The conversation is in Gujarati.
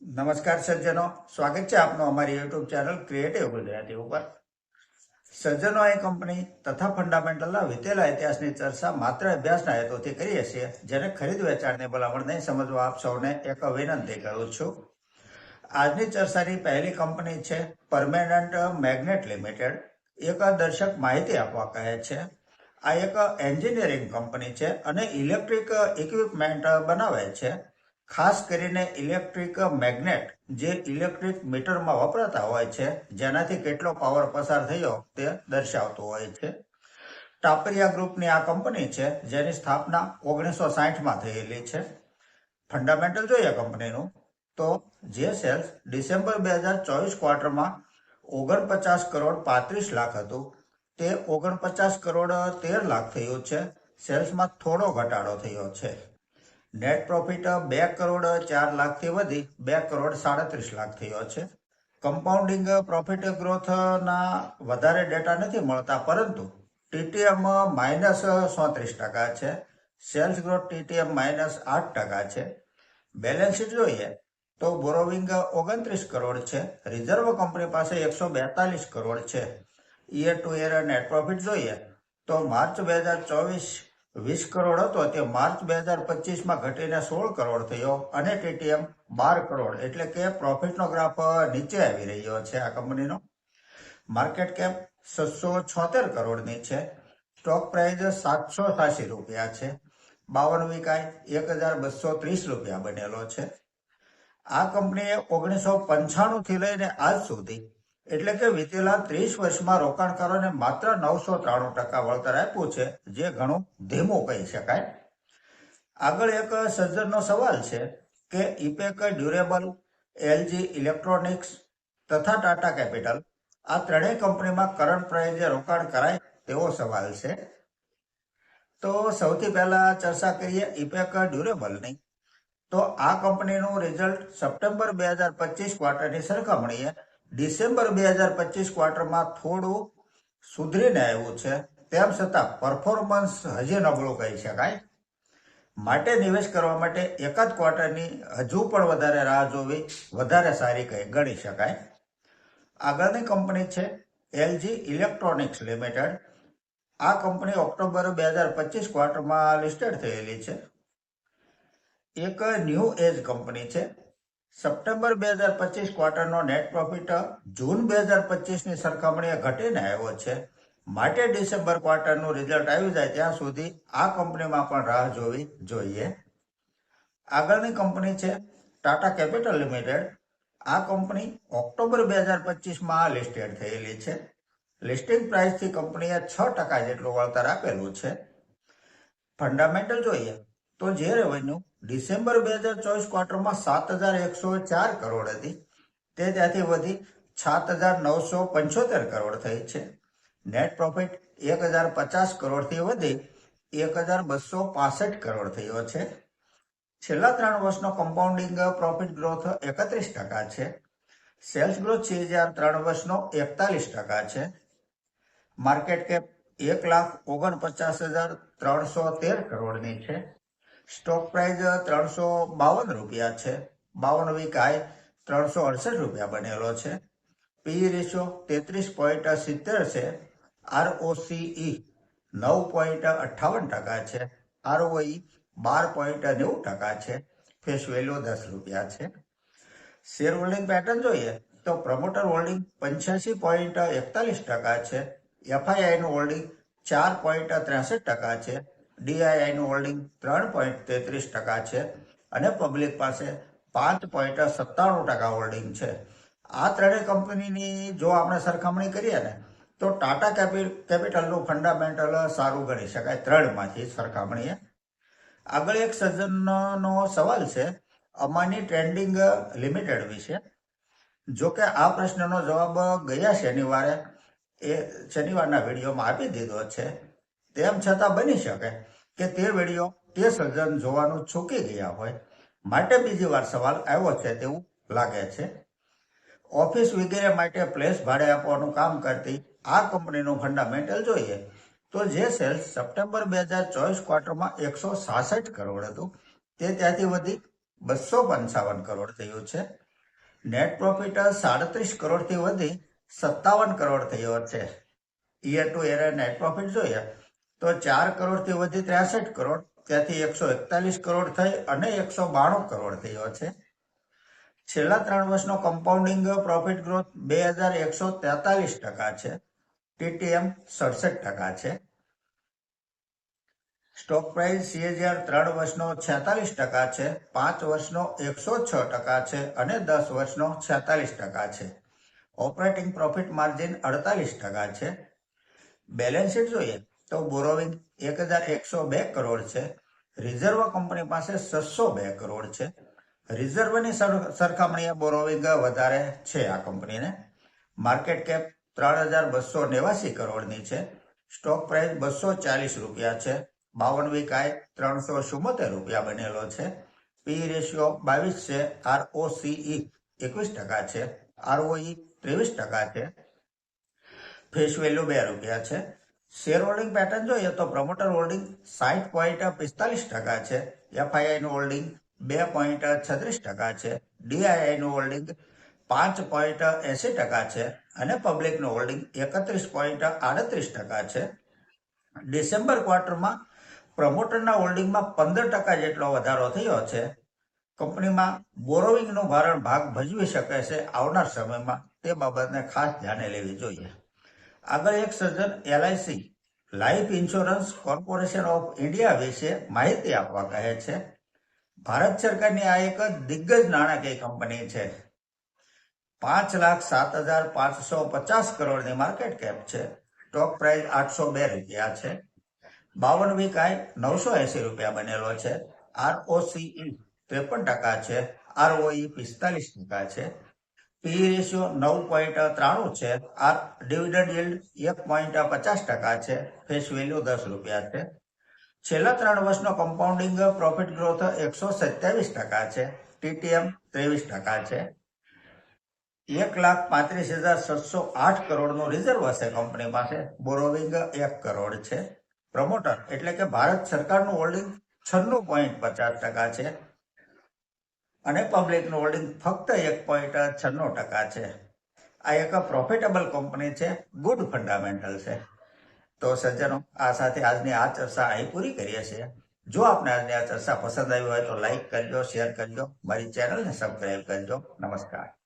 નમસ્કાર સજ્જનો. સ્વાગત છે આપનું અમારી યુટ્યુબ ચેનલ ક્રિએટિવ ગુજરાતી ઉપર. સજ્જનો એ કંપની તથા ફંડામેન્ટલના વીતેલા ઇતિહાસની ચર્ચા માત્ર અભ્યાસના હેતુથી કરીએ છીએ, જેને ખરીદ વેચાણની ભલામણ નહીં સમજવા આપ સૌને એક વિનંતી કરું છું. આજની ચર્ચાની પહેલી કંપની છે પરમેનન્ટ મેગ્નેટ લિમિટેડ એક દર્શક માહિતી આપવા કહે છે, આ એક એન્જિનિયરિંગ કંપની છે અને ઇલેક્ટ્રિક ઇક્વિપમેન્ટ બનાવે છે. ખાસ કરીને ઇલેક્ટ્રિક મેગ્નેટ જે ઇલેક્ટ્રિક મીટરમાં વપરાતા હોય છે, જેનાથી કેટલો પાવર પસાર થયો તે દર્શાવતો હોય છે. ટાપરિયા ગ્રુપની આ કંપની છે, જેની સ્થાપના ઓગણીસો સાહીઠમાં થયેલી છે. ફંડામેન્ટલ જોઈએ કંપનીનું. તો જે સેલ્સ ડિસેમ્બર બે હજાર ચોવીસ ક્વાર્ટરમાં ઓગણપચાસ કરોડ પાંત્રીસ લાખ હતું. તે ઓગણપચાસ કરોડ તેર લાખ થયું છે. સેલ્સમાં થોડો ઘટાડો થયો છે. નેટ પ્રોફિટ બે કરોડ ચાર લાખથી વધી, બે કરોડ સાડત્રીસ લાખ થયો છે. કમ્પાઉન્ડિંગ પ્રોફિટ ગ્રોથના વધારે ડેટા નથી મળતા, પરંતુ ટીટીએમ માઇનસ સોત્રીસ ટકા છે. સેલ્સ ગ્રોથ ટીટીએમ માઇનસ આઠ ટકા છે. બેલેન્સ શીટ જોઈએ તો બોરોવિંગ ઓગણત્રીસ કરોડ છે. રિઝર્વ કંપની પાસે એકસો બેતાલીસ કરોડ છે. Year to year net profit જોઈએ તો માર્ચ બે હજાર ચોવીસ વીસ કરોડ હતો તે માર્ચ બે હજાર પચીસમાં ઘટીને સોળ કરોડ થયો અને ટીટીએમ બાર કરોડ. એટલે કે પ્રોફિટનો ગ્રાફ નીચે આવી રહ્યો છે આ કંપનીનો માર્કેટ કેપ છસો છોતેર કરોડની છે. સ્ટોક પ્રાઇસ સાતસો સાસી રૂપિયા છે. બાવન વિકાય એક હજાર બસો ત્રીસ રૂપિયા બનેલો છે. આ કંપનીએ ઓગણીસો પંચાણું થી લઈને આજ સુધી એટલે કે વીતેલા ત્રીસ વર્ષમાં રોકાણકારોને માત્ર નવસો ત્રાણું ટકા વળતર આપ્યું છે, જે ઘણું ધીમું કહી શકાય. આગળ એક સજ્જનનો સવાલ છે કે ઇપેક ડ્યુરેબલ એલજી ઇલેક્ટ્રોનિક્સ તથા ટાટા કેપિટલ આ ત્રણેય કંપનીમાં કરંટ પ્રાઇઝે રોકાણ કરાય તેવો સવાલ છે. તો સૌથી પહેલા ચર્ચા કરીએ ઇપેક ડ્યુરેબલની તો આ કંપનીનું રિઝલ્ટ સપ્ટેમ્બર બે હજાર પચીસ ક્વાર્ટરની સરખામણીએ ડિસેમ્બર બે હજાર પચીસ ક્વાર્ટરમાં થોડું સુધરીને આવ્યું છે. તેમ છતાં પરફોર્મન્સ હજી નબળું કહી શકાય. માટે નિવેશ કરવા માટે એકાદ ક્વાર્ટરની હજુ પણ વધારે રાહ જોવી વધારે સારી ગણી શકાય. આગળની કંપની છે એલજી ઇલેક્ટ્રોનિક્સ લિમિટેડ. આ કંપની ઓક્ટોબર બે હજાર પચીસ ક્વાર્ટરમાં લિસ્ટેડ થયેલી છે. એક ન્યૂ એજ કંપની છે. સપ્ટેમ્બર બે હજાર પચીસ ક્વાર્ટરનો નેટ પ્રોફિટ જૂન બે હજાર પચીસની સરખામણીએ ઘટીને આવ્યો છે. માટે ડિસેમ્બર ક્વાર્ટરનું રિઝલ્ટ આવી જાય ત્યાં સુધી આ કંપનીમાં પણ રાહ જોવી જોઈએ. આગળની કંપની છે ટાટા કેપિટલ લિમિટેડ. આ કંપની ઓક્ટોબર બે હજાર પચીસમાં લિસ્ટેડ થયેલી છે. લિસ્ટિંગ પ્રાઇસથી કંપનીએ છ ટકા જેટલું વળતર આપેલું છે. ફંડામેન્ટલ જોઈએ. તો જે રેવન્યુ ડિસેમ્બર બે હજાર ચોવીસ ક્વાર્ટરમાં સાત હજાર એકસો ચાર કરોડ હતી. તે ત્યાંથી વધી સાત હજાર નવસો પંચોતેર કરોડ થઈ છે. નેટ પ્રોફિટ એક હજાર પચાસ કરોડથી વધી એક હજાર બસો પાસઠ કરોડ થયો છે. છેલ્લા ત્રણ વર્ષનો કમ્પાઉન્ડિંગ પ્રોફિટ ગ્રોથ એકત્રીસ ટકા છે. સેલ્સ ગ્રોથ છે હજાર ત્રણ વર્ષનો એકતાલીસ ટકા છે. માર્કેટ કેપ એક લાખ ઓગણપચાસ હજાર ત્રણસો તેર કરોડની છે. સ્ટોક પ્રાઇસ ત્રણસો બાવન રૂપિયા છે. બાવન વીક હાઈ ત્રણસો અડસઠ રૂપિયા બનેલો છે. પી રેશિયો તેત્રીસ પોઈન્ટ સિત્તેર છે. આરઓસીઈ નવ પોઈન્ટ અઠ્ઠાવન ટકા છે. આરઓઈ બાર પોઈન્ટ નેવું ટકા છે. ફેસ વેલ્યુ દસ રૂપિયા છે. શેર હોલ્ડિંગ પેટર્ન જોઈએ તો પ્રમોટર હોલ્ડિંગ પંચ્યાસી પોઈન્ટ એકતાલીસ ટકા છે. એફઆઈઆઈનું હોલ્ડિંગ ચાર પોઈન્ટ ત્રેસઠ ટકા છે. ડીઆઈઆઈનું હોલ્ડિંગ ત્રણ પોઈન્ટ તેત્રીસ ટકા છે અને પબ્લિક પાસે પાંચ પોઈન્ટ સત્તાણું ટકા હોલ્ડિંગ છે. આ ત્રણેય કંપનીની જો આપણે સરખામણી કરીએ ને, તો ટાટા કેપિટલનું ફંડામેન્ટલ સારું ગણી શકાય, ત્રણમાંથી સરખામણીએ. આગળ એક સજ્જનનો સવાલ છે, અમાની ટ્રેન્ડિંગ લિમિટેડ વિશે. જો કે આ પ્રશ્નનો જવાબ ગયા શનિવારે, એ શનિવારના વિડીયોમાં આપી દીધો છે. તેમ છતાં બની શકે કે તે વીડિયો તે સર્જન જોવાનું ચૂકી ગયા હોય. માટે બીજી વાર સવાલ આવ્યો છે તેવું લાગે છે. ઓફિસ વગેરે માટે પ્લેસ ભાડે આપવાનું કામ કરતી આ કંપનીનું ફંડામેન્ટલ જોઈએ તો જે સેલ્સ સપ્ટેમ્બર બે હજાર ચોવીસ ક્વાર્ટરમાં એકસો સાસઠ કરોડ હતું, તે ત્યાંથી વધી બસો પંચાવન કરોડ થયું છે. નેટ પ્રોફિટ સાડત્રીસ કરોડથી વધી સત્તાવન કરોડ થયો છે. Year to year net profit જોઈએ તો ચાર કરોડથી વધી ત્રેસઠ કરોડ, ત્યાંથી એકસો એકતાલીસ કરોડ થઈ અને એકસો બાણું કરોડ થયો છે. છેલ્લા ત્રણ વર્ષનો કમ્પાઉન્ડિંગ પ્રોફિટ ગ્રોથ બે હજાર એકસો તેતાલીસ ટકા છે. ટીટીએમ સડસઠ ટકા છે. સ્ટોક પ્રાઇસ સીએજીઆર ત્રણ વર્ષનો છેતાલીસ ટકા છે, પાંચ વર્ષનો એકસો છ ટકા છે અને દસ વર્ષનો છેતાલીસ ટકા છે. ઓપરેટિંગ પ્રોફિટ માર્જિન અડતાલીસ ટકા છે. બેલેન્સ શીટ જોઈએ તો બોરોવિંગ એક હજાર એકસો બે કરોડ છે. રિઝર્વ કંપની પાસે છસો બે કરોડ છે. રિઝર્વની સર- સરખામણીએ બોરોવિંગ વધારે છે આ કંપનીને. માર્કેટ કેપ ત્રણ હજાર બસો નેવાસી કરોડની છે. સ્ટોક પ્રાઇસ બસો ચાલીસ રૂપિયા છે. બાવન કાય ત્રણસો ચુમ્મોતેર રૂપિયા બનેલો છે. પી રેશિયો બાવીસ છે. આર ઓ એકવીસ ટકા છે. આરઓઈ ત્રેવીસ ટકા છે. ફેસ વેલ્યુ બે રૂપિયા છે. શેર હોલ્ડિંગ પેટર્ન જોઈએ તો પ્રમોટર હોલ્ડિંગ સાઠ પોઈન્ટ પિસ્તાલીસ ટકા છે. એફઆઈઆઈ નું હોલ્ડિંગ બે પોઈન્ટ છત્રીસ ટકા છે. ડીઆઈઆઈ નું હોલ્ડિંગ પાંચ પોઈન્ટ એસી ટકા છે અને પબ્લિકનું હોલ્ડિંગ એકત્રીસ પોઈન્ટ આડત્રીસ ટકા છે. ડિસેમ્બર ક્વાર્ટરમાં પ્રમોટરના હોલ્ડિંગમાં પંદર ટકા જેટલો વધારો થયો છે. કંપનીમાં બોરોવિંગનું ભારણ ભાગ ભજવી શકે છે આવનાર સમયમાં તે બાબતને ખાસ ધ્યાને લેવી જોઈએ. આગળ એક સર્જન LIC life insurance corporation of India વિશે માહિતી આપવા કહે છે. ભારત સરકારની આ એક દિગ્ગજ નાણાકીય કંપની છે. પાંચ લાખ સાત હજાર પાંચસો પચાસ કરોડની માર્કેટ કેપ છે. સ્ટોક પ્રાઇસ આઠસો બે રૂપિયા છે. બાવન વીક આય નવસો એસી રૂપિયા બનેલો છે. આરઓસીઈ ત્રેપન ટકા છે. આરઓઈ પિસ્તાલીસ ટકા છે. પી રેશિયો નવ પોઈન્ટ ત્રાણું છે. આ ડિવિડન્ડ યીલ્ડ એક પોઈન્ટ પચાસ ટકા છે. ફેસ વેલ્યુ દસ રૂપિયા છે. છેલ્લા ત્રણ વર્ષનો કમ્પાઉન્ડિંગ પ્રોફિટ ગ્રોથ એકસો સત્યાવીસ ટકા છે. ટીટીએમ ત્રેવીસ ટકા છે. એક લાખ પાંત્રીસ હજાર સાતસો આઠ કરોડનું રિઝર્વ હશે કંપની પાસે. બોરોવિંગ એક કરોડ છે. પ્રમોટર એટલે કે ભારત સરકારનું હોલ્ડિંગ છન્નું પોઈન્ટ પચાસ ટકા છે. અને પબ્લિકનું હોલ્ડિંગ ફક્ત એક પોઈન્ટ છન્નું ટકા છે. આ એક પ્રોફિટેબલ કંપની છે ગુડ ફંડામેન્ટલ છે. તો સજ્જનો, આ સાથે આજની આ ચર્ચા અહીં પૂરી કરીએ છીએ. જો આપને આજની આ ચર્ચા પસંદ આવી હોય તો લાઈક કરજો શેર કરજો, મારી ચેનલને સબસ્ક્રાઈબ કરજો. નમસ્કાર.